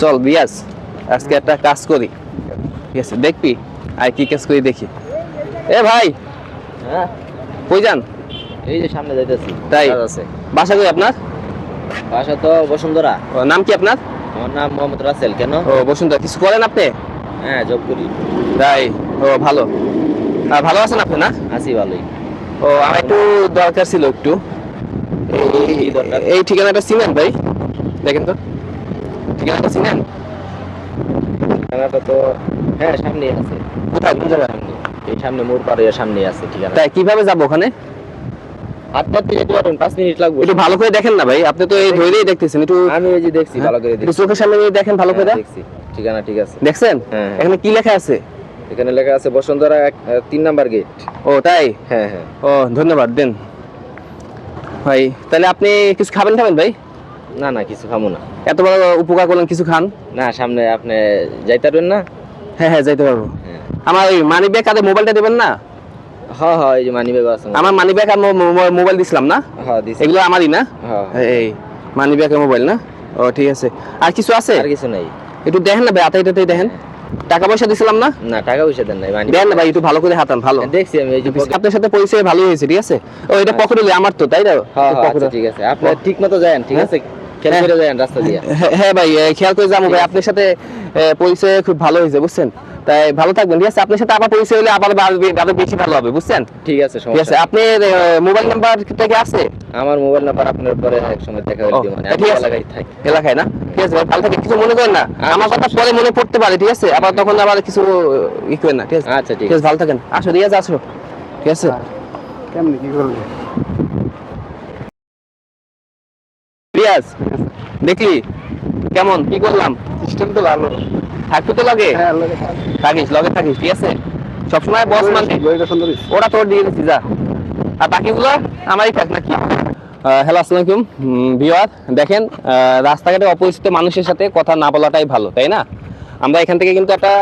চল রিয়াজ আজকে একটা কাজ করি। ঠিক আছে দেখবি আর কি কাজ করি দেখি। এ ভাই হ্যাঁ? কই যান? এই যে সামনে যাইতেছি তাই? আছে। বাসা কই আপনার? বাসা তো বসুন্ধরা। ও, নাম কি আপনার? আমার নাম মোহাম্মদ রাসেল কেন? ও বসুন্ধরা কিছু করেন আপনি? হ্যাঁ জব করি। তাই ও ভালো। আর ভালো আছেন আপনি না? আছি ভালোই। ও আমার একটু দরকার ছিল একটু। এই- দরকার? এই ঠিকানাটা চিনেন ভাই দেখেন তো। ঠিকানাটা চিনেন ঠিকানাটা তো হ্যাঁ সামনেই আছে। কোথায়? কোন জায়গায়? সামনে এই সামনে মোড় পারে সামনেই আছে ঠিকানা। তাই কীভাবে যাব ওখানে? হাঁটতে যেতে পারবেন পাঁচ মিনিট লাগবে। একটু ভালো করে দেখেন না ভাই আপনি তো এই ধরেই দেখতেছেন একটু আমি এই যে দেখছি ভালো করে দেখছি। চোখের সামনে নিয়ে দেখেন ভালো করে। হ্যাঁ, দেখছি। ঠিকানা ঠিক আছে। দেখছেন? হ্যাঁ, হ্যাঁ। এখানে কি লেখা আছে? এখানে লেখা আছে বসুন্ধরা এক- তিন নাম্বার গেট। ও তাই? হ্যাঁ হ্যাঁ। ও ধন্যবাদ দেন। ভাই তাহলে আপনি কিছু খাবেন খাবেন ভাই? না না কিছু খামো না। এত বড় উপকার করলেন কিছু খান? না সামনে আপনি যাইতে পারবেন না? হ্যাঁ হ্যাঁ যাইতে পারব। হ্যাঁ। আমার ওই মানি ব্যাগ আর মোবাইলটা দেবেন না? হ্যাঁ হ্যাঁ এই যে মানি ব্যাগ আছে আমার। মানি ব্যাগ আর মোবাইল দিছিলাম না? হ্যাঁ দিছি। এগুলো আমারই না? হ্যাঁ এই মানি ব্যাগ আর মোবাইল না? ও ঠিক আছে। আর কিছু আছে? আর কিছু নাই। একটু দেখেন না ভাই হাতে হাতে দেখেন। টাকা পয়সা দিছিলাম না? না টাকা পয়সা দেন নাই মানি দেন না ভাই একটু ভালো করে হাতান ভালো। দেখছি আমি এই যে আপনার সাথে পরিচয় ভালো হয়েছে ঠিক আছে? ও এটা পকেটে আমার তো তাই না? হ্যাঁ হ্যাঁ ঠিক আছে। আপনি ঠিক মতো যান ঠিক হ্যাঁ? আছে? হ্যাঁ। দিয়ে? হ্যাঁ, হ্যাঁ ভাই খেয়াল করে যাব ভাই। আপনার সাথে পরিচয় খুব ভালো হয়েছে বুঝছেন? তাই ভালো থাকবেন ঠিক আছে? আপনার সাথে আবার পরিচয় হলে আবার আরও বেশি ভালো হবে বুঝছেন? ঠিক আছে ঠিক আছে। আপনার মোবাইল নাম্বারটা কি আছে? আমার মোবাইল নাম্বার আপনার পরে এক সময় দেখা হলে মানে ঠিক আমি আছে। এলাকায় থাকি। এলাকায় না? ঠিক আছে ভাই ভালো থাকে কিছু মনে করেন না। আমার কথা পরে মনে পড়তে পারে ঠিক আছে? আবার তখন আবার কিছু ই করেন না ঠিক আছে? আচ্ছা ঠিক ঠিক আছে ভালো থাকেন। আসো রিয়াজ আসো। ঠিক আছে? কেমনি কি করবে রিয়াজ দেখলি? কেমন? কি করলাম? সিস্টেম তো ভালো। থাকতে তো লাগে? হ্যাঁ থাকিস লগে থাকিস ঠিক আছে? সবসময় বস মানে। ওরা তোর দিয়ে দিচ্ছি যা। আর বাকিগুলো আমারই থাক নাকি? হ্যালো আসসালামু আলাইকুম। ভিওয়ার দেখেন রাস্তাঘাটে অপরিচিত মানুষের সাথে কথা না বলাটাই ভালো তাই না? আমরা এখান থেকে কিন্তু একটা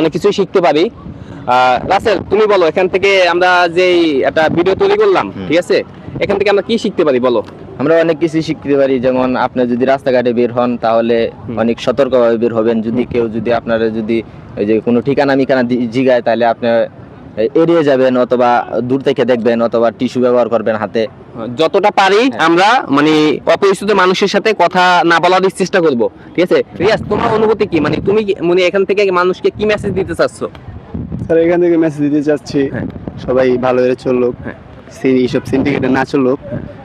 অনেক কিছুই শিখতে পারি। আহ, রাসেল তুমি বলো এখান থেকে আমরা যেই একটা ভিডিও তৈরি করলাম ঠিক আছে? এখান থেকে আমরা কি শিখতে পারি বলো? আমরা অনেক কিছু শিখতে পারি যেমন আপনি যদি রাস্তাঘাটে বের হন তাহলে অনেক সতর্কভাবে বের হবেন। যদি কেউ যদি আপনারা যদি ওই যে কোনো ঠিকানা মিকানা জিগায় তাহলে আপনি এড়িয়ে যাবেন অথবা দূর থেকে দেখবেন অথবা টিস্যু ব্যবহার করবেন হাতে। যতটা পারি আমরা মানে অপরিচিত মানুষের সাথে কথা না বলার চেষ্টা করব ঠিক আছে? রিয়াজ তোমার অনুভূতি কি? মানে তুমি কি- মানে এখান থেকে মানুষকে কি মেসেজ দিতে চাচ্ছ? স্যার এখান থেকে মেসেজ দিতে চাচ্ছি। হ্যাঁ। সবাই ভালো করে চলুক। হ্যাঁ। এইসব সিন্ডিকেটে না চলুক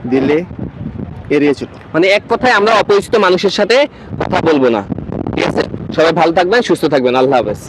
দিলে এড়িয়ে চলুক। মানে এক কথায় আমরা অপরিচিত মানুষের সাথে কথা বলব না। ঠিক আছে? সবাই ভালো থাকবেন, সুস্থ থাকবেন। আল্লাহ হাফেজ।